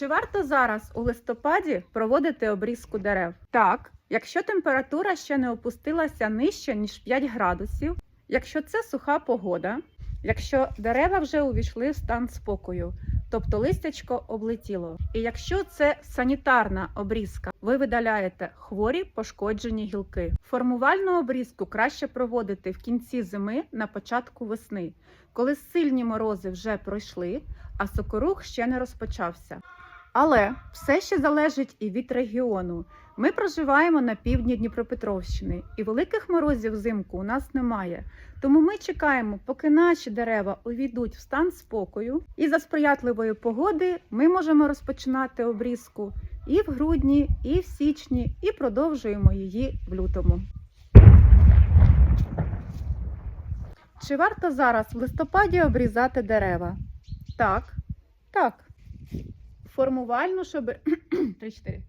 Чи варто зараз у листопаді проводити обрізку дерев? Так, якщо температура ще не опустилася нижче, ніж 5 градусів, якщо це суха погода, якщо дерева вже увійшли в стан спокою, тобто листячко облетіло. І якщо це санітарна обрізка, ви видаляєте хворі пошкоджені гілки. Формувальну обрізку краще проводити в кінці зими на початку весни, коли сильні морози вже пройшли, а сокорух ще не розпочався. Але все ще залежить і від регіону. Ми проживаємо на півдні Дніпропетровщини, і великих морозів взимку у нас немає. Тому ми чекаємо, поки наші дерева увійдуть в стан спокою, і за сприятливої погоди ми можемо розпочинати обрізку і в грудні, і в січні, і продовжуємо її в лютому. Чи варто зараз в листопаді обрізати дерева? Так, так. Формувально, щоб 3-4.